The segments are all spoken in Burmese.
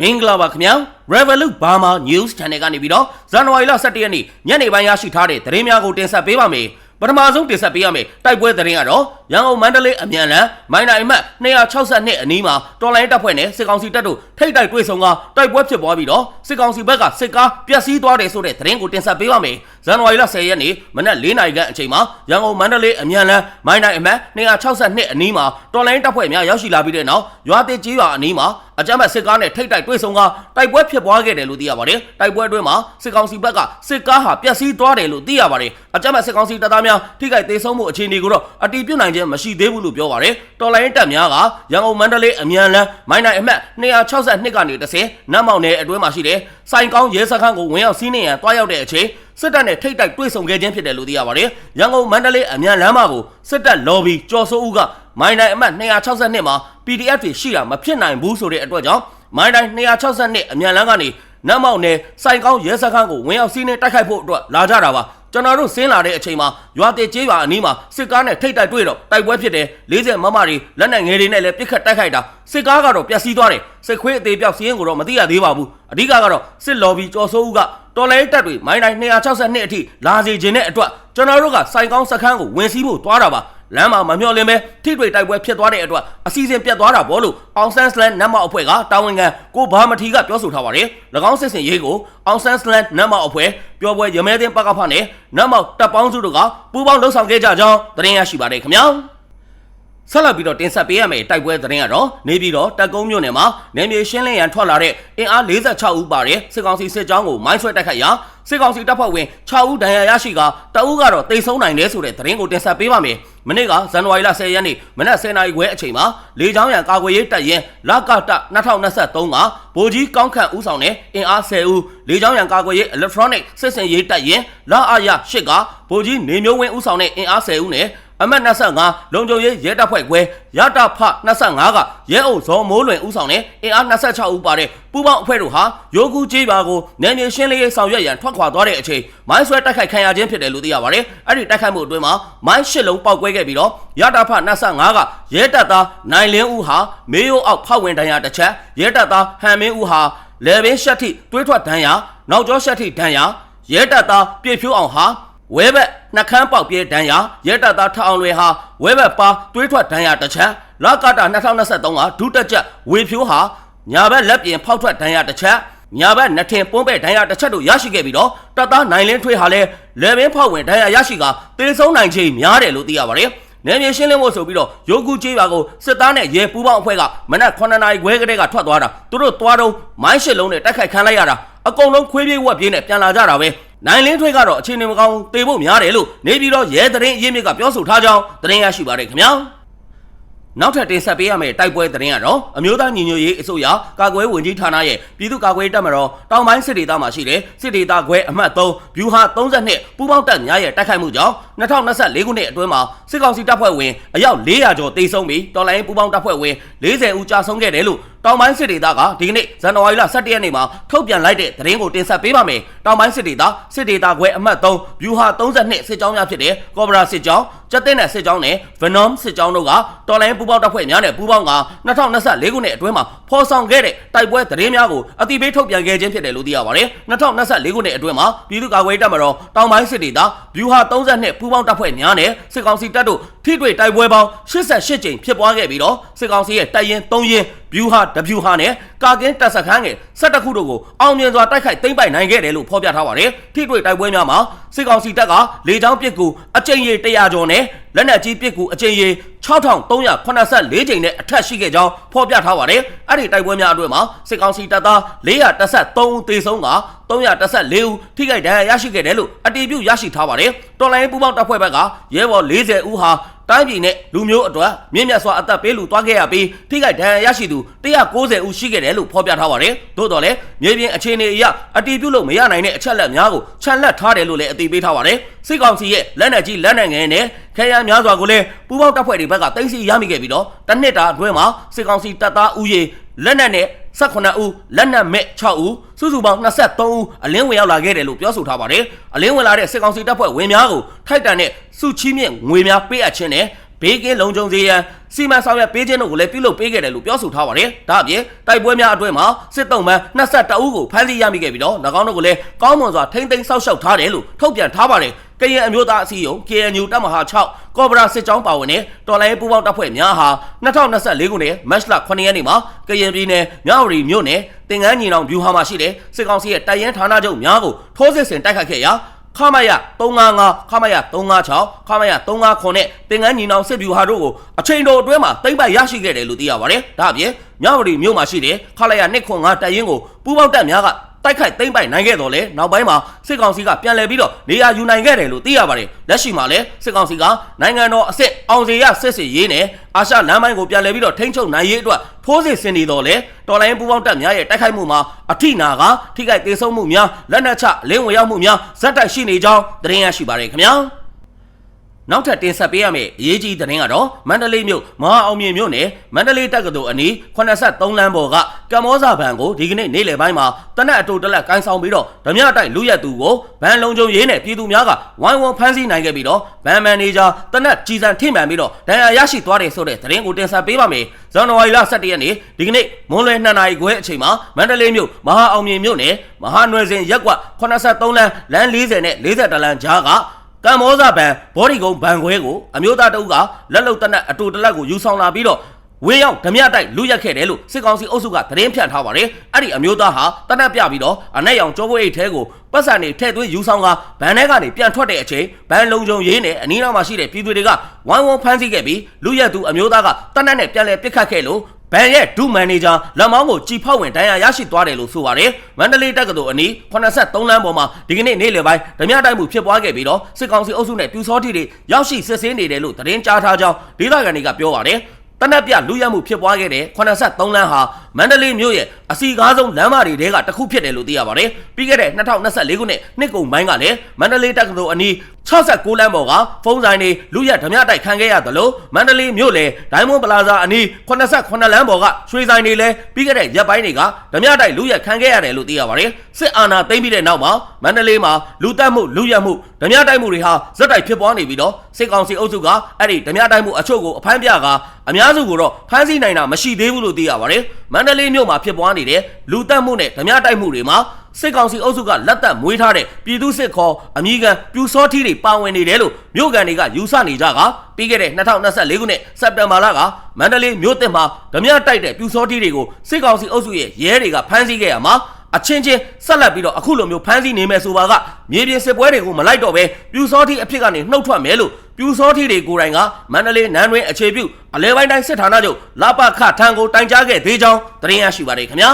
မင်္ဂလာပါခင်ဗျာ Revolut Burma News Channel ကနေပြီးတော့ဇန်နဝါရီလ17ရက်နေ့ညနေပိုင်းရရှိထားတဲ့သတင်းများကိုတင်ဆက်ပေးပါမယ်ပထမဆုံးတင်ဆက်ပေးရမယ်တိုက်ပွဲသတင်းကတော့ရန်ကုန်မန္တလေးအမြန်လမ်းမိုင်းနိုင်အမှတ်262အနီးမှာတော်လိုင်းတပ်ဖွဲ့နဲ့စစ်ကောင်စီတပ်တို့ထိတ်တိုက်တွေ့ဆုံကတိုက်ပွဲဖြစ်ပွားပြီးတော့စစ်ကောင်စီဘက်ကစစ်ကားပျက်စီးသွားတယ်ဆိုတဲ့သတင်းကိုတင်ဆက်ပေးပါမယ်ဇန်နဝါရီလ10ရက်နေ့မနက်4နာရီခန့်အချိန်မှာရန်ကုန်မန္တလေးအမြန်လမ်းမိုင်းနိုင်အမှတ်262အနီးမှာတော်လိုင်းတပ်ဖွဲ့များရောက်ရှိလာပြီးတဲ့နောက်ရွာတေကြီးရွာအနီးမှာအကြမ်းဖက်စစ်ကားနဲ့ထိတ်တိုက်တွေ့ဆုံကတိုက်ပွဲဖြစ်ပွားခဲ့တယ်လို့သိရပါတယ်တိုက်ပွဲအတွင်းမှာစစ်ကောင်စီဘက်ကစစ်ကားဟာပျက်စီးသွားတယ်လို့သိရပါတယ်အကြမ်းဖက်စစ်ကောင်စီတပ်သားများထိခိုက်ဒေဆုံးမှုအခြေအနေကိုတော့အတီးပြုတ်နိုင်ခြင်းမရှိသေးဘူးလို့ပြောပါတယ်တော်လိုင်းတပ်များကရန်ကုန်မန္တလေးအမြန်လမ်းမိုင်းနိုင်အမှတ်262ကနေတစ်ဆင့်နတ်မောင်နယ်အတွင်းမှာရှိတဲ့စိုင်ကောင်းရဲစခန်းကိုဝင်ရောက်စီးနှင်ရန်တွားရောက်တဲ့အချိန် စစ်တပ်နဲ့ထိတ်တိုက်တွေ့ဆုံခဲ့ခြင်းဖြစ်တယ်လို့သိရပါတယ်။ရန်ကုန်မန္တလေးအမြန်လမ်းမကိုစစ်တပ်လော်ဘီကျော်စိုးဦးကမိုင်းတိုင်းအမှတ်262မှာ PDF တွေရှိတာမဖြစ်နိုင်ဘူးဆိုတဲ့အတွက်ကြောင့်မိုင်းတိုင်း262အမြန်လမ်းကနေနတ်မောင်နယ်စိုင်ကောင်းရဲစခန်းကိုဝင်ရောက်စီးနှင်းတိုက်ခိုက်ဖို့အတွက်လာကြတာပါ။ကျွန်တော်တို့ဆင်းလာတဲ့အချိန်မှာရွာတေကျေးရွာအနီးမှာစစ်ကားနဲ့ထိတ်တိုက်တွေ့တော့တိုက်ပွဲဖြစ်တယ်40မမတွေလက်နက်ငယ်တွေနဲ့လည်းပစ်ခတ်တိုက်ခိုက်တာစစ်ကားကတော့ပျက်စီးသွားတယ်စစ်ခွေးအသေးပြောက်စီးရင်ကိုတော့မသိရသေးပါဘူးအဓိကကတော့စစ်လော်ဘီကျော်စိုးဦးက တော်လိုင်းတက်တွေမိုင်းတိုင်း262အထိလာစီခြင်းတဲ့အတွက်ကျွန်တော်တို့ကစိုင်ကောင်းစခန်းကိုဝင်စီးဖို့သွားတာပါလမ်းမှာမမျှော်လင့်ပဲထိတွေ့တိုက်ပွဲဖြစ်သွားတဲ့အတွက်အစီအစဉ်ပြတ်သွားတာပေါ့လို့အောင်ဆန်းစလန်နတ်မောက်အဖွဲ့ကတာဝန်ခံကိုဘာမထီကပြောဆိုထားပါတယ်၎င်းစစ်စင်ရေးကိုအောင်ဆန်းစလန်နတ်မောက်အဖွဲ့ပြောပွဲရမဲသိန်းပကဖနဲ့နတ်မောက်တပ်ပေါင်းစုတို့ကပူးပေါင်းလှုပ်ဆောင်ခဲ့ကြကြောင်းသတင်းရရှိပါတယ်ခင်ဗျာ ဆက်လက်ပြီးတော့တင်ဆက်ပေးရမယ့်တိုက်ပွဲသတင်းကတော့နေပြည်တော်တက်ကုန်းမြို့နယ်မှာနေမြေရှင်းလင်းရန်ထွက်လာတဲ့အင်အား46ဦးပါတဲ့စစ်ကောင်စီစစ်ကြောင်းကိုမိုင်းဆွဲတိုက်ခိုက်ရာစစ်ကောင်စီတပ်ဖွဲ့ဝင်6ဦးဒဏ်ရာရရှိကတအုပ်ကတော့တိတ်ဆုံးနိုင်တယ်ဆိုတဲ့သတင်းကိုတင်ဆက်ပေးပါမယ်။မနေ့ကဇန်နဝါရီလ10ရက်နေ့မနက်10:00နာရီခွဲအချိန်မှာလေကြောင်းရန်ကာကွယ်ရေးတပ်ရင်လကတ2023ကဗိုလ်ကြီးကောင်းခန့်ဦးဆောင်တဲ့အင်အား10ဦးလေကြောင်းရန်ကာကွယ်ရေး electronic စစ်စင်ရေးတပ်ရင်လအားရ8ကဗိုလ်ကြီးနေမျိုးဝင်းဦးဆောင်တဲ့အင်အား10ဦးနဲ့ အမတ်25လုံခြုံရေးရဲတပ်ဖွဲ့ခွဲရတဖ25ကရဲအုပ်ဇော်မိုးလွင်ဦးဆောင်တဲ့အင်အား26ဦးပါတဲ့ပူးပေါင်းအဖွဲ့တို့ဟာရိုးကူးကြီးပါကိုနယ်မြေရှင်းလင်းရေးဆောင်ရွက်ရန်ထွက်ခွာသွားတဲ့အချိန်မိုင်းဆွဲတိုက်ခိုက်ခံရခြင်းဖြစ်တယ်လို့သိရပါတယ်။အဲ့ဒီတိုက်ခိုက်မှုအတွင်းမှာမိုင်းရှစ်လုံးပေါက်ကွဲခဲ့ပြီးတော့ရတဖ25ကရဲတပ်သားနိုင်လင်းဦးဟာမေယိုအောက်ဖောက်ဝင်ဒဏ်ရာတစ်ချက်ရဲတပ်သားဟန်မင်းဦးဟာလေဘင်းရှက်ထိတွေးထွက်ဒဏ်ရာနောက်ကျောရှက်ထိဒဏ်ရာရဲတပ်သားပြည့်ဖြိုးအောင်ဟာ ဝဲဘက်နှခမ်းပေါက်ပြဲဒဏ်ရာရဲတပ်သားထအောင်လွေဟာဝဲဘက်ပါတွေးထွက်ဒဏ်ရာတစ်ချက်လကတာ2023ကဒုတက်ချက်ဝေဖြိုးဟာညာဘက်လက်ပြင်ဖောက်ထွက်ဒဏ်ရာတစ်ချက်ညာဘက်နှထင်ပွန်းပဲ့ဒဏ်ရာတစ်ချက်တို့ရရှိခဲ့ပြီးတော့တပ်သားနိုင်လင်းထွေးဟာလည်းလေဘင်းဖောက်ဝင်ဒဏ်ရာရရှိကတေဆုံးနိုင်ခြင်းများတယ်လို့သိရပါတယ်နယ်မြေရှင်းလင်းဖို့ဆိုပြီးတော့ရိုးကူကြီးပါကိုစစ်သားနဲ့ရဲပူးပေါင်းအဖွဲ့ကမနက်9နာရီခွဲကတည်းကထွက်သွားတာသူတို့သွားတော့မိုင်းရှစ်လုံးနဲ့တိုက်ခိုက်ခံလိုက်ရတာအကုန်လုံးခွေးပြေးဝက်ပြေးနဲ့ပြန်လာကြတာပဲ နိုင်လင်းထွေးကတော့အခြေအနေမကောင်းတေဖို့များတယ်လို့နေပြီးတော့ရဲသတင်းအရင်းမြစ်ကပြောဆိုထားကြောင်းသတင်းရရှိပါတယ်ခင်ဗျာနောက်ထပ်တင်ဆက်ပေးရမယ့်တိုက်ပွဲသတင်းကတော့အမျိုးသားညီညွတ်ရေးအစိုးရကာကွယ်ဝင်ကြီးဌာနရဲ့ပြည်သူ့ကာကွယ်တပ်မတော်တောင်ပိုင်းစစ်ဒေသမှာရှိတဲ့စစ်ဒေသခွဲအမှတ်3ဘျူဟာ32ပူးပေါင်းတပ်များရဲ့တိုက်ခိုက်မှုကြောင့်2024ခုနှစ်အတွင်းမှာစစ်ကောင်စီတပ်ဖွဲ့ဝင်အယောက်400ကျော်တေဆုံးပြီးတော်လိုင်းပူးပေါင်းတပ်ဖွဲ့ဝင်40ဦးကြာဆုံးခဲ့တယ်လို့ တောင်ပိုင်းစစ်ဒေသကဒီကနေ့ဇန်နဝါရီလ17ရက်နေ့မှာထုတ်ပြန်လိုက်တဲ့သတင်းကိုတင်ဆက်ပေးပါမယ်။တောင်ပိုင်းစစ်ဒေသစစ်ဒေသခွဲအမှတ်3ဘျူဟာ32စစ်ကြောင်းများဖြစ်တဲ့ကော်ဘရာစစ်ကြောင်း၊ကျက်တဲ့နဲ့စစ်ကြောင်းနဲ့ Venom စစ်ကြောင်းတို့ကတော်လိုင်းပူးပေါင်းတပ်ဖွဲ့များနဲ့ပူးပေါင်းက2024ခုနှစ်အတွင်းမှာဖော်ဆောင်ခဲ့တဲ့တိုက်ပွဲသတင်းများကိုအတိပေးထုတ်ပြန်ခဲ့ခြင်းဖြစ်တယ်လို့သိရပါတယ်။2024ခုနှစ်အတွင်းမှာပြည်သူ့ကာကွယ်တပ်မတော်တောင်ပိုင်းစစ်ဒေသဘျူဟာ32ပူးပေါင်းတပ်ဖွဲ့များနဲ့စစ်ကောင်စီတပ်တို့ထိတွေ့တိုက်ပွဲပေါင်း88ကြိမ်ဖြစ်ပွားခဲ့ပြီးတော့စစ်ကောင်စီရဲ့တပ်ရင်း3ရင်း ဘျူဟာတဗျူဟာနဲ့ကာကင်းတပ်စခန်းငယ်17ခုတို့ကိုအောင်မြင်စွာတိုက်ခိုက်သိမ်းပိုက်နိုင်ခဲ့တယ်လို့ဖော်ပြထားပါတယ်။ထိတွေ့တိုက်ပွဲများမှာစစ်ကောင်စီတပ်ကလေကြောင်းပစ်ကူအကြိမ်ရေ100ကျော်နဲ့လက်နက်ကြီးပစ်ကူအကြိမ်ရေ6384ကြိမ်နဲ့အထက်ရှိခဲ့ကြောင်းဖော်ပြထားပါတယ်။အဲ့ဒီတိုက်ပွဲများအတွင်းမှာစစ်ကောင်စီတပ်သား413ဦးသေဆုံးက314ဦးထိခိုက်ဒဏ်ရာရရှိခဲ့တယ်လို့အတည်ပြုရရှိထားပါတယ်။တော်လိုင်းပူပေါင်းတပ်ဖွဲ့ဘက်ကရဲဘော်40ဦးဟာ တိုင်းပြည်နဲ့လူမျိုးအတွက်မြင့်မြတ်စွာအသက်ပေးလူသွားခဲ့ရပြီးထိခိုက်ဒဏ်ရာရရှိသူ190ဦးရှိခဲ့တယ်လို့ဖော်ပြထားပါတယ်။သို့တော်လည်းမြေပြင်အခြေအနေအရအတည်ပြုလို့မရနိုင်တဲ့အချက်လက်များကိုခြံလက်ထားတယ်လို့လည်းအသိပေးထားပါတယ်။စစ်ကောင်စီရဲ့လက်နက်ကြီးလက်နက်ငယ်နဲ့ခဲယမ်းများစွာကိုလည်းပူးပေါင်းတပ်ဖွဲ့တွေဘက်ကတင်စီရမိခဲ့ပြီးတော့တစ်နှစ်တာအတွင်းမှာစစ်ကောင်စီတပ်သားဦးရေ လက်နက်နဲ့18ဦးလက်နက်မဲ့6ဦးစုစုပေါင်း23ဦးအလင်းဝင်ရောက်လာခဲ့တယ်လို့ပြောဆိုထားပါတယ်။အလင်းဝင်လာတဲ့စစ်ကောင်စီတပ်ဖွဲ့ဝင်များကိုထိုက်တန်တဲ့စုချီးမြင့်ငွေများပေးအပ်ခြင်းနဲ့ ဘေးကင်းလုံခြုံစေရန်စီမံဆောင်ရွက်ပေးခြင်းတို့ကိုလည်းပြုလုပ်ပေးခဲ့တယ်လို့ပြောဆိုထားပါတယ်။ဒါအပြင်တိုက်ပွဲများအတွင်းမှာစစ်တုံးမှ22ဦးကိုဖမ်းဆီးရမိခဲ့ပြီးတော့၎င်းတို့ကိုလည်းကောင်းမွန်စွာထိမ့်သိမ်းဆောက်ရှောက်ထားတယ်လို့ထုတ်ပြန်ထားပါတယ်။ကရင်အမျိုးသားအစည်းအရုံး KNU တပ်မဟာ6ကော်ပိုရာစစ်ကြောင်းပါဝင်တဲ့တော်လိုင်းပူးပေါင်းတပ်ဖွဲ့များဟာ2024ခုနှစ်မတ်လ9ရက်နေ့မှာကရင်ပြည်နယ်မြဝတီမြို့နယ်တင်ငန်းညီနောင်ဗျူဟာမှာရှိတဲ့စစ်ကောင်စီရဲ့တပ်ရင်းဌာနချုပ်များကိုထိုးစစ်ဆင်တိုက်ခတ်ခဲ့ရာ ခမရ355ခမရ356ခမရ359နဲ့တင်ငန်းညီနောင်စစ်ဗျူဟာတို့ကိုအချိန်တော်အတွင်းမှာတိမ့်ပိုက်ရရှိခဲ့တယ်လို့သိရပါတယ်။ဒါအပြင်မြဝတီမြို့မှာရှိတဲ့ခလာရ295တပ်ရင်းကိုပူးပေါင်းတပ်များက တိုက်ခိုက်သိမ့်ပိုက်နိုင်ခဲ့တော့လေနောက်ပိုင်းမှာစစ်ကောင်စီကပြန်လည်ပြီးတော့နေရာယူနိုင်ခဲ့တယ်လို့သိရပါတယ်လက်ရှိမှာလည်းစစ်ကောင်စီကနိုင်ငံတော်အစ်စ်အောင်စီရစစ်စစ်ရေးနဲ့အာရှလမ်းပိုင်းကိုပြန်လည်ပြီးတော့ထိန်းချုပ်နိုင်ရေးအတွက်ဖိုးစစ်ဆင်နေတော့လေတော်လိုင်းပူပေါင်းတပ်များရဲ့တိုက်ခိုက်မှုမှာအထိနာကထိခိုက်ဒေဆုံးမှုများလက်နက်ချလင်းဝင်ရောက်မှုများဇက်တိုက်ရှိနေကြောင်းသတင်းရရှိပါတယ်ခင်ဗျာ နောက်ထပ်တင်ဆက်ပေးရမယ့်အရေးကြီးသတင်းကတော့မန္တလေးမြို့မဟာအောင်မြင်မြို့နယ်မန္တလေးတက္ကသိုလ်အနီး83လမ်းပေါ်ကကမ္ဘောဇဘဏ်ကိုဒီကနေ့နေ့လယ်ပိုင်းမှာတနက်အတူတလက်ကိုင်းဆောင်ပြီးတော့ဓမြတိုက်လူရက်သူကိုဘဏ်လုံးကျုံရေးနဲ့ပြည်သူများကဝိုင်းဝန်းဖမ်းဆီးနိုင်ခဲ့ပြီးတော့ဘဏ်မန်နေဂျာတနက်ကြီးစံထိမှန်ပြီးတော့ဒဏ်ရာရရှိသွားတယ်ဆိုတဲ့သတင်းကိုတင်ဆက်ပေးပါမယ်ဇန်နဝါရီလ17ရက်နေ့ဒီကနေ့မွန်းလွဲ2နာရီခွဲအချိန်မှာမန္တလေးမြို့မဟာအောင်မြင်မြို့နယ်မဟာနွယ်စင်ရက်ကွက်83လမ်းလမ်း40နဲ့40လမ်းကြားက ကမ္ဘောဇဘန်ဘော်ဒီကုံဘန်ခွဲကိုအမျိုးသားတအုပ်ကလက်လုံတနက်အတူတလက်ကိုယူဆောင်လာပြီးတော့ဝင်းရောက်ဓမြတိုက်လူရက်ခဲ့တယ်လို့စစ်ကောင်စီအုပ်စုကသတင်းဖြန့်ထားပါတယ်။အဲ့ဒီအမျိုးသားဟာတနက်ပြပြီးတော့အနက်ရောင်ကြောပွေးအိတ်ထဲကိုပတ်စံနေထဲ့သွင်းယူဆောင်ကဘန်ထဲကနေပြန်ထွက်တဲ့အချိန်ဘန်လုံးကြုံရေးနဲ့အနီးနားမှာရှိတဲ့ပြည်သူတွေကဝိုင်းဝန်းဖမ်းဆီးခဲ့ပြီးလူရက်သူအမျိုးသားကတနက်နဲ့ပြန်လဲပစ်ခတ်ခဲ့လို့ ဘန်ရဲ့ဒုမန်နေဂျာလက်မောင်းကိုကြည်ဖောက်ဝင်ဒဏ်ရာရရှိသွားတယ်လို့ဆိုပါတယ်။မန္တလေးတက္ကသိုလ်အနီး83လမ်းပေါ်မှာဒီကနေ့နေ့လယ်ပိုင်းဓမြတိုက်မှုဖြစ်ပွားခဲ့ပြီးတော့စစ်ကောင်စီအုပ်စုနဲ့ပြူစောတိတွေရောက်ရှိစစ်ဆေးနေတယ်လို့သတင်းကြားထားကြောင်းဒေသခံတွေကပြောပါတယ်။တနက်ပြလူရမှုဖြစ်ပွားခဲ့တဲ့83လမ်းဟာ မန္တလေးမြို့ရဲ့အစီကားဆုံးလမ်းမတွေထဲကတစ်ခုဖြစ်တယ်လို့သိရပါတယ်။ပြီးခဲ့တဲ့2024ခုနှစ်နှစ်ကုန်ပိုင်းကလည်းမန္တလေးတက္ကသိုလ်အနီး69လမ်းပေါ်ကဖုန်းဆိုင်တွေလူရဓမြတိုက်ခံခဲ့ရသလိုမန္တလေးမြို့လေဒိုင်းမွန်ပလာဇာအနီး89လမ်းပေါ်ကရွှေဆိုင်တွေလည်းပြီးခဲ့တဲ့ရက်ပိုင်းတွေကဓမြတိုက်လူရခံခဲ့ရတယ်လို့သိရပါတယ်။စစ်အာဏာသိမ်းပြီးတဲ့နောက်မှာမန္တလေးမှာလူတက်မှုလူရမှုဓမြတိုက်မှုတွေဟာဇက်တိုက်ဖြစ်ပွားနေပြီးတော့စစ်ကောင်စီအုပ်စုကအဲ့ဒီဓမြတိုက်မှုအချို့ကိုအဖမ်းပြကအများစုကိုတော့ဖမ်းဆီးနိုင်တာမရှိသေးဘူးလို့သိရပါတယ်။မန္တလေးမြို့မှာဖြစ်ပွားနေတဲ့လူတက်မှုနဲ့ဓမြတိုက်မှုတွေမှာစစ်ကောင်စီအုပ်စုကလက်သက်မွေးထားတဲ့ပြည်သူစစ်ခေါ်အမိခံပြူစောထီတွေပါဝင်နေတယ်လို့မြို့ကန်တွေကယူဆနေကြကပြီးခဲ့တဲ့2024ခုနှစ်စက်တင်ဘာလကမန္တလေးမြို့သစ်မှာဓမြတိုက်တဲ့ပြူစောထီတွေကိုစစ်ကောင်စီအုပ်စုရဲ့ရဲတွေကဖမ်းဆီးခဲ့ရမှာအချင်းချင်းဆက်လက်ပြီးတော့အခုလိုမျိုးဖမ်းဆီးနေမယ်ဆိုပါကမြေပြင်စစ်ပွဲတွေကိုမလိုက်တော့ပဲပြူစောထီအဖြစ်ကနေနှုတ်ထွက်မယ်လို့ ပြူစောထီတွေကိုယ်တိုင်ကမန္တလေးနန်းတွင်အခြေပြုအလဲပိုင်းတိုင်းစစ်ဌာနချုပ်လပခထံကိုတိုင်ကြားခဲ့သေးကြောင်းသတင်းရရှိပါတယ်ခင်ဗျာ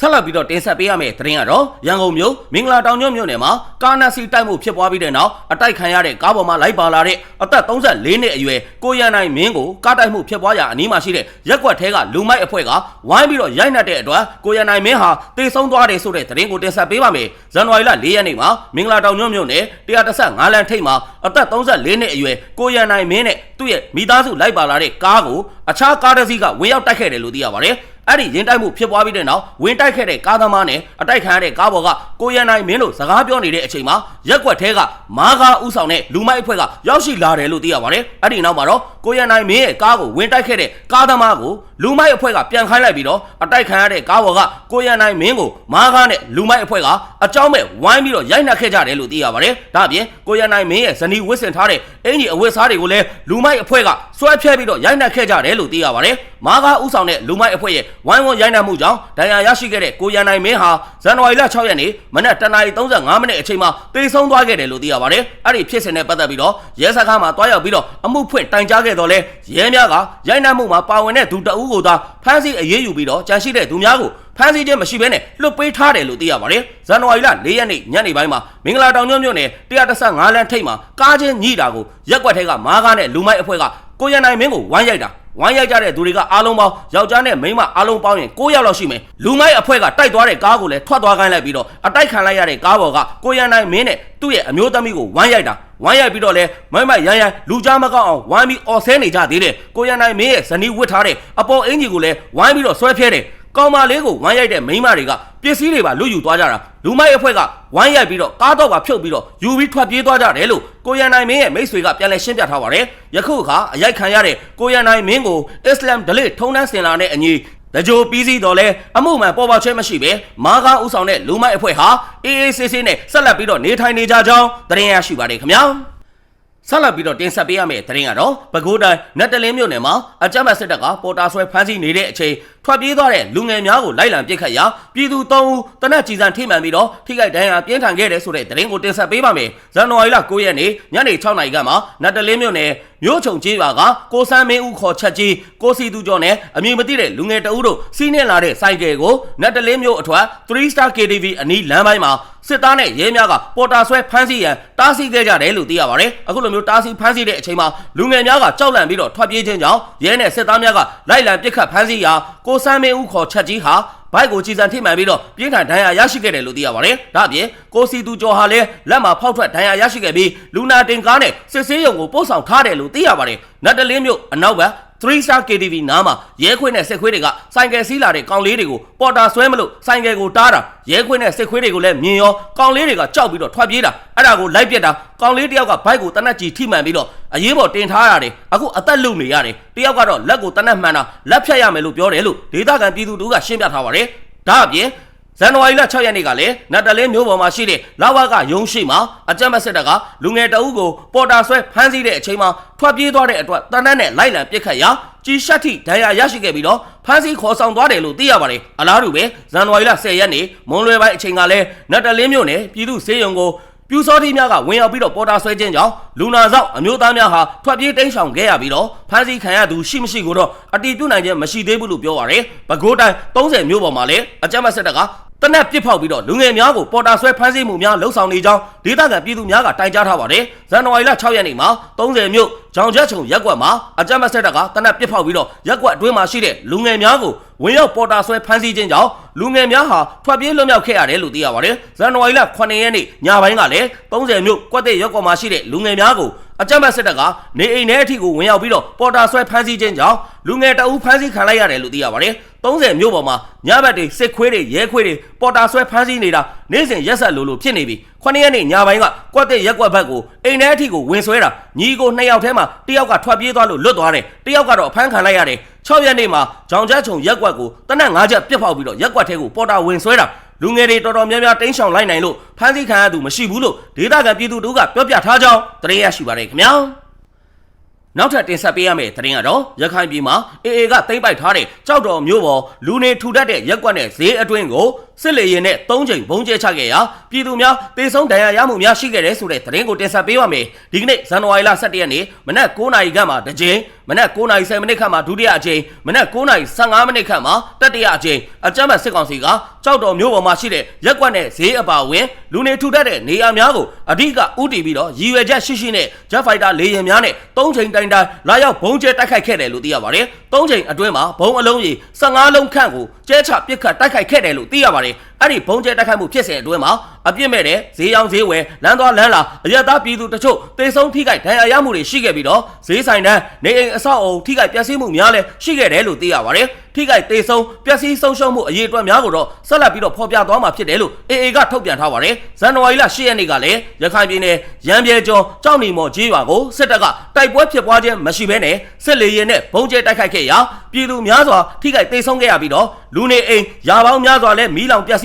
ဆက်လက်ပြီးတော့တင်ဆက်ပေးရမယ့်သတင်းကတော့ရန်ကုန်မြို့မင်္ဂလာတောင်ကျွန်းမြို့နယ်မှာကာနာစီတိုက်မှုဖြစ်ပွားပြီးတဲ့နောက်အတိုက်ခံရတဲ့ကားပေါ်မှာလိုက်ပါလာတဲ့အသက်34နှစ်အရွယ်ကိုရန်နိုင်မင်းကိုကားတိုက်မှုဖြစ်ပွားရာအနီးမှာရှိတဲ့ရက်ကွက်ထဲကလူမိုက်အဖွဲ့ကဝိုင်းပြီးတော့ရိုက်နှက်တဲ့အတွက်ကိုရန်နိုင်မင်းဟာတေဆုံးသွားတယ်ဆိုတဲ့သတင်းကိုတင်ဆက်ပေးပါမယ်။ဇန်နဝါရီလ4ရက်နေ့မှာမင်္ဂလာတောင်ကျွန်းမြို့နယ်135လမ်းထိပ်မှာအသက်34နှစ်အရွယ်ကိုရန်နိုင်မင်းနဲ့သူ့ရဲ့မိသားစုလိုက်ပါလာတဲ့ကားကိုအခြားကားတစ်စီးကဝင်ရောက်တိုက်ခဲ့တယ်လို့သိရပါတယ်။ အဲ့ဒီရင်တိုက်မှုဖြစ်ပွားပြီးတဲ့နောက်ဝင်တိုက်ခဲ့တဲ့ကားသမားနဲ့အတိုက်ခံရတဲ့ကားပေါ်ကကိုရန်နိုင်မင်းတို့စကားပြောနေတဲ့အချိန်မှာရက်ွက်ထဲကမာကားဥဆောင်တဲ့လူမိုက်အဖွဲ့ကရောက်ရှိလာတယ်လို့သိရပါတယ်။အဲ့ဒီနောက်မှာတော့ ကိုရန်နိုင်မင်းရဲ့ကားကိုဝင်တိုက်ခဲ့တဲ့ကားသမားကိုလူမိုက်အဖွဲ့ကပြန်ခိုင်းလိုက်ပြီးတော့အတိုက်ခံရတဲ့ကားပေါ်ကကိုရန်နိုင်မင်းကိုမာကားနဲ့လူမိုက်အဖွဲ့ကအကြောင်းမဲ့ဝိုင်းပြီးတော့ရိုက်နှက်ခဲ့ကြတယ်လို့သိရပါတယ်။ဒါ့အပြင်ကိုရန်နိုင်မင်းရဲ့ဇနီးဝစ်ဆင်ထားတဲ့အင်ကြီးအဝတ်စားတွေကိုလည်းလူမိုက်အဖွဲ့ကဆွဲဖြဲပြီးတော့ရိုက်နှက်ခဲ့ကြတယ်လို့သိရပါတယ်။မာကားဥဆောင်တဲ့လူမိုက်အဖွဲ့ရဲ့ဝိုင်းဝန်းရိုက်နှက်မှုကြောင့်ဒဏ်ရာရရှိခဲ့တဲ့ကိုရန်နိုင်မင်းဟာဇန်နဝါရီလ6ရက်နေ့မနက်7:35မိနစ်အချိန်မှာတေဆုံးသွားခဲ့တယ်လို့သိရပါတယ်။အဲ့ဒီဖြစ်စဉ်နဲ့ပတ်သက်ပြီးတော့ရဲစခန်းမှာတွားရောက်ပြီးတော့အမှုဖွင့်တိုင်ကြားခဲ့တော့လဲရဲများကရိုက်နှက်မှုမှာပါဝင်တဲ့သူတအူးကိုသာဖမ်းဆီးအရေးယူပြီးတော့ကြန့်ရှိတဲ့သူများကိုဖမ်းဆီးခြင်းမရှိဘဲနဲ့လွတ်ပေးထားတယ်လို့သိရပါတယ်။ဇန်နဝါရီလ၄ရက်နေ့ညနေပိုင်းမှာမင်္ဂလာတောင်ကျွန်းမြို့နယ်135လမ်းထိပ်မှာကားချင်းညိတာကိုရက်ွက်ထဲကမားကားနဲ့လူမိုက်အဖွဲ့ကကိုရန်နိုင်မင်းကိုဝိုင်းရိုက်တာ ဝိုင်းရိုက်ကြတဲ့သူတွေကအားလုံးပေါင်းယောက်ျားနဲ့မိန်းမအားလုံးပေါင်းရင်9ယောက်လောက်ရှိမယ်လူမိုက်အဖွဲ့ကတိုက်သွားတဲ့ကားကိုလည်းထွက်သွားခိုင်းလိုက်ပြီးတော့အတိုက်ခံလိုက်ရတဲ့ကားပေါ်ကကိုရန်နိုင်မင်းနဲ့သူ့ရဲ့အမျိုးသမီးကိုဝိုင်းရိုက်တာဝိုင်းရိုက်ပြီးတော့လဲမိုက်မိုက်ရမ်းရမ်းလူကြားမကောက်အောင်ဝိုင်းပြီးအော်ဆဲနေကြသေးတယ်ကိုရန်နိုင်မင်းရဲ့ဇနီးဝစ်ထားတဲ့အပေါ်အင်ကြီးကိုလည်းဝိုင်းပြီးတော့ဆွဲဖြဲတယ် ကောင်မလေးကိုဝမ်းရိုက်တဲ့မိန်းမတွေကပစ္စည်းတွေပါလူယူသွားကြတာလူမိုက်အဖွဲ့ကဝမ်းရိုက်ပြီးတော့ကားတော့ပါဖြုတ်ပြီးတော့ယူပြီးထွက်ပြေးသွားကြတယ်လို့ကိုရန်နိုင်မင်းရဲ့မိတ်ဆွေကပြန်လည်ရှင်းပြထားပါတယ်ယခုအခါအရိုက်ခံရတဲ့ကိုရန်နိုင်မင်းကိုအစ္စလမ်ဒလိထုံတန်းစင်လာတဲ့အညီတကြိုပြီးစီတော့လဲအမှုမှန်ပေါ်ပေါက်ခြင်းမရှိပဲမာကားဥဆောင်တဲ့လူမိုက်အဖွဲ့ဟာအေးအေးဆေးဆေးနဲ့ဆက်လက်ပြီးတော့နေထိုင်နေကြကြောင်းသတင်းရရှိပါတယ်ခင်ဗျာဆက်လက်ပြီးတော့တင်ဆက်ပေးရမယ့်သတင်းကတော့ပဲခူးတိုင်းနတ်တလင်းမြို့နယ်မှာအကြမ်းဖက်စစ်တပ်ကပေါ်တာဆွဲဖမ်းဆီးနေတဲ့အချိန် ထွက်ပြေးသွားတဲ့လူငယ်များကိုလိုက်လံပစ်ခတ်ရာပြည်သူ၃ဦးတနက်ကြီးစံထိမှန်ပြီးတော့ထိခိုက်ဒဏ်ရာပြင်းထန်ခဲ့တဲ့ဆိုတဲ့သတင်းကိုတင်ဆက်ပေးပါမယ်။ဇန်နဝါရီလ9ရက်နေ့ညနေ6နာရီခန့်မှာနတ်တလင်းမြို့နယ်မြို့ချုံကြီးရွာကကိုစန်းမင်းဦးခေါ်ချက်ကြီးကိုစီသူကျော်နဲ့အမည်မသိတဲ့လူငယ်တအုပ်တို့စီးနှင်းလာတဲ့စိုက်ကယ်ကိုနတ်တလင်းမြို့အထွတ်3 star KTV အနီးလမ်းပိုင်းမှာစစ်သားနဲ့ရဲများကပေါ်တာဆွဲဖမ်းဆီးရန်တားဆီးခဲ့ကြတယ်လို့သိရပါတယ်။အခုလိုမျိုးတားဆီးဖမ်းဆီးတဲ့အချိန်မှာလူငယ်များကကြောက်လန့်ပြီးတော့ထွက်ပြေးခြင်းကြောင့်ရဲနဲ့စစ်သားများကလိုက်လံပစ်ခတ်ဖမ်းဆီးရာကိုစန်းမင်းဦးခေါ်ချက်ကြီးဟာဘိုက်ကိုကြည်စံထိမှန်ပြီးတော့ပြင်းထန်ဒဏ်ရာရရှိခဲ့တယ်လို့သိရပါတယ်။ဒါအပြင်ကိုစီသူကျော်ဟာလည်းလက်မှာဖောက်ထွက်ဒဏ်ရာရရှိခဲ့ပြီးလူနာတင်ကားနဲ့စစ်ဆေးရုံကိုပို့ဆောင်ထားတယ်လို့သိရပါတယ်။နတ်တလင်းမြို့အနောက်ဘက် 3 star KTV နားမှာရဲခွေးနဲ့စစ်ခွေးတွေကဆိုင်ကယ်စီးလာတဲ့ကောင်လေးတွေကိုပေါ်တာဆွဲမလို့ဆိုင်ကယ်ကိုတားတာရဲခွေးနဲ့စစ်ခွေးတွေကိုလည်းမြင်ရောကောင်လေးတွေကကြောက်ပြီးတော့ထွက်ပြေးတာအဲ့ဒါကိုလိုက်ပစ်တာကောင်လေးတယောက်ကဘိုက်ကိုတနက်ကြီးထိမှန်ပြီးတော့အရေးပေါ်တင်ထားရတယ်အခုအသက်လုံနေရတယ်တယောက်ကတော့လက်ကိုတနက်မှန်တာလက်ဖြတ်ရမယ်လို့ပြောတယ်လို့ဒေသခံပြည်သူတို့ကရှင်းပြထားပါတယ်ဒါအပြင် ဇန်နဝါရီလ6ရက်နေ့ကလည်းနတ်တလင်းမျိုးပေါ်မှာရှိတဲ့လာဝကရုံးရှိမှာအကြမ်းဖက်စစ်တပ်ကလူငယ်တအုပ်ကိုပေါ်တာဆွဲဖမ်းဆီးတဲ့အချိန်မှာထွက်ပြေးသွားတဲ့အတွက်တနက်နဲ့လိုက်လံပစ်ခတ်ရာကြီးရှက်ထိဒဏ်ရာရရှိခဲ့ပြီးတော့ဖမ်းဆီးခေါ်ဆောင်သွားတယ်လို့သိရပါတယ်အလားတူပဲဇန်နဝါရီလ10ရက်နေ့မွန်လွယ်ပိုင်းအချိန်ကလည်းနတ်တလင်းမျိုးနဲ့ပြည်သူစေယုံကိုပြူစောတိများကဝင်ရောက်ပြီးတော့ပေါ်တာဆွဲခြင်းကြောင့်လူနာဆောင်အမျိုးသားများဟာထွက်ပြေးတိမ်းရှောင်ခဲ့ရပြီးတော့ဖမ်းဆီးခံရသူရှိမရှိကိုတော့အတီးပြုတ်နိုင်ခြင်းမရှိသေးဘူးလို့ပြောပါရယ်ပဲခူးတိုင်း30မြို့ပေါ်မှာလည်းအကြမ်းဖက်စစ်တပ်က တနက်ပစ်ဖောက်ပြီးတော့လူငယ်များကိုပေါ်တာဆွဲဖမ်းဆီးမှုများလှုပ်ဆောင်နေကြောင်းဒေသခံပြည်သူများကတိုင်ကြားထားပါတယ်ဇန်နဝါရီလ6ရက်နေ့မှာ30မြို့ကြောင်ချက်ချုံရက်ကွက်မှာအကြမ်းဖက်စစ်တပ်ကတနက်ပစ်ဖောက်ပြီးတော့ရက်ကွက်အတွင်းမှာရှိတဲ့လူငယ်များကိုဝင်ရောက်ပေါ်တာဆွဲဖမ်းဆီးခြင်းကြောင့်လူငယ်များဟာထွက်ပြေးလွတ်မြောက်ခဲ့ရတယ်လို့သိရပါတယ်ဇန်နဝါရီလ9ရက်နေ့ညပိုင်းကလည်း30မြို့ကွက်တဲ့ရက်ကွက်မှာရှိတဲ့လူငယ်များကို အကြမ်းဖက်စစ်တပ်ကနေအိမ်ထဲအထိကိုဝင်ရောက်ပြီးတော့ပေါ်တာဆွဲဖမ်းဆီးခြင်းကြောင့်လူငယ်တအူးဖမ်းဆီးခံလိုက်ရတယ်လို့သိရပါတယ်30မြို့ပေါ်မှာညဘက်တွေစစ်ခွေးတွေရဲခွေးတွေပေါ်တာဆွဲဖမ်းဆီးနေတာနေ့စဉ်ရက်ဆက်လို့လို့ဖြစ်နေပြီ9ရက်နေ့ညပိုင်းကကွက်တဲ့ရက်ကွက်ဘက်ကိုအိမ်ထဲအထိကိုဝင်ဆွဲတာညီကို2ယောက်ထဲမှာတယောက်ကထွက်ပြေးသွားလို့လွတ်သွားတယ်တယောက်ကတော့အဖမ်းခံလိုက်ရတယ်6ရက်နေ့မှာကြောင်ကျချုံရက်ကွက်ကိုတနက်9ချက်ပြစ်ဖောက်ပြီးတော့ရက်ကွက်ထဲကိုပေါ်တာဝင်ဆွဲတာ လူငယ်တွေတော်တော်များများတင်းရှောင်လိုက်နိုင်လို့ဖမ်းဆီးခံရသူမရှိဘူးလို့ဒေသခံပြည်သူတို့ကပြောပြထားကြောင်းသတင်းရရှိပါရခင်ဗျာနောက်ထပ်တင်ဆက်ပေးရမယ့်သတင်းကတော့ရခိုင်ပြည်မှာအေအေကသိမ်းပိုက်ထားတဲ့ကြောက်တော်မျိုးပေါ်လူနေထူတတ်တဲ့ရက်ကွက်နဲ့ဈေးအတွင်းကိုစစ်လေရင်နဲ့၃ချိန်ဘုံကျဲချခဲ့ရာပြည်သူများတေဆုံးဒဏ်ရာရမှုများရှိခဲ့တဲ့ဆိုတဲ့သတင်းကိုတင်ဆက်ပေးပါမယ်ဒီကနေ့ဇန်နဝါရီလ17ရက်နေ့မနက်9:00နာရီခန့်မှာတစ်ချိန်မနက်9:30မိနစ်ခန့်မှာဒုတိယအချိန်မနက်9:15မိနစ်ခန့်မှာတတိယအချိန်အကြမ်းဖက်စစ်ကောင်စီကကြောက်တော်မျိုးပေါ်မှာရှိတဲ့ရက်ကွက်နဲ့ဈေးအပါဝင်လူနေထူတတ်တဲ့နေရာများကိုအဓိကဥတီပြီးတော့ရည်ရွယ်ချက်ရှိရှိနဲ့ Jet Fighter လေယာဉ်များနဲ့၃ချိန်တိုင်တိုင်လာရောက်ဘုံကျဲတိုက်ခိုက်ခဲ့တယ်လို့သိရပါတယ်၃ချိန်အတွင်းမှာဘုံအလုံးကြီး15လုံးခန့်ကို ကျဲချပစ်ခတ်တိုက်ခိုက်ခဲ့တယ်လို့သိရပါတယ်အဲ့ဒီဘုံကျဲတိုက်ခိုက်မှုဖြစ်စဉ်အတွင်းမှာအပြစ်မဲ့တဲ့ဈေးရောင်းဈေးဝယ်လမ်းသွားလမ်းလာအရသားပြည်သူတချို့တေဆုံးထိခိုက်ဒဏ်ရာရမှုတွေရှိခဲ့ပြီးတော့ဈေးဆိုင်တန်းနေအိမ်အဆောက်အုံထိခိုက်ပျက်စီးမှုများလည်းရှိခဲ့တယ်လို့သိရပါတယ်ထိခိုက်တေဆုံးပျက်စီးဆုံးရှုံးမှုအရေးအတွက်များကိုတော့ဆက်လက်ပြီးတော့ဖော်ပြသွားမှာဖြစ်တယ်လို့ AA ကထုတ်ပြန်ထားပါတယ်ဇန်နဝါရီလ10ရက်နေ့ကလည်းရခိုင်ပြည်နယ်ရန်ပြည်ကျော်ကြောက်နေမော်ကြီးရွာကိုစစ်တပ်ကတိုက်ပွဲဖြစ်ပွားခြင်းမရှိဘဲနဲ့စစ်လေရင်နဲ့ဘုံကျဲတိုက်ခိုက်ခဲ့ရာပြည်သူများစွာထိခိုက်တေဆုံးခဲ့ရပြီးတော့လူနေအိမ်ရာပေါင်းများစွာလည်းမီးလောင်ပျက်စ